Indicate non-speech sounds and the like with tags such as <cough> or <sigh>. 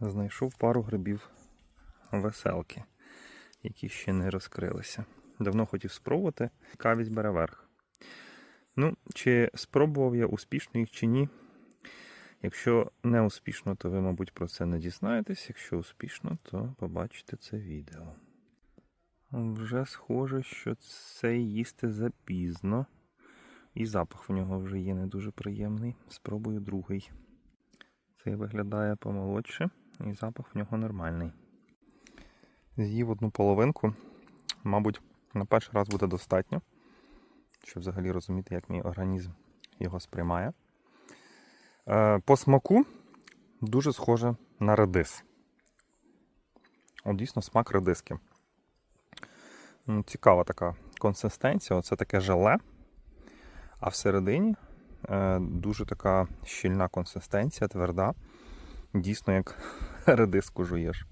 знайшов пару грибів веселки, які ще не розкрилися. Давно хотів спробувати, цікавість бере верх. Ну, чи спробував я успішно їх чи ні? Якщо не успішно, то ви, мабуть, про це не дізнаєтесь. Якщо успішно, то побачите це відео. Вже схоже, що це їсти запізно. І запах в нього вже є не дуже приємний. Спробую другий. Цей виглядає помолодше, і запах в нього нормальний. З'їв одну половинку. Мабуть, на перший раз буде достатньо, щоб взагалі розуміти, як мій організм його сприймає. Е, По смаку дуже схоже на редис. От дійсно смак редиски. М, Цікава така консистенція. Оце таке желе. А всередині е, дуже така щільна консистенція, тверда. Дійсно, як <laughs> редиску жуєш.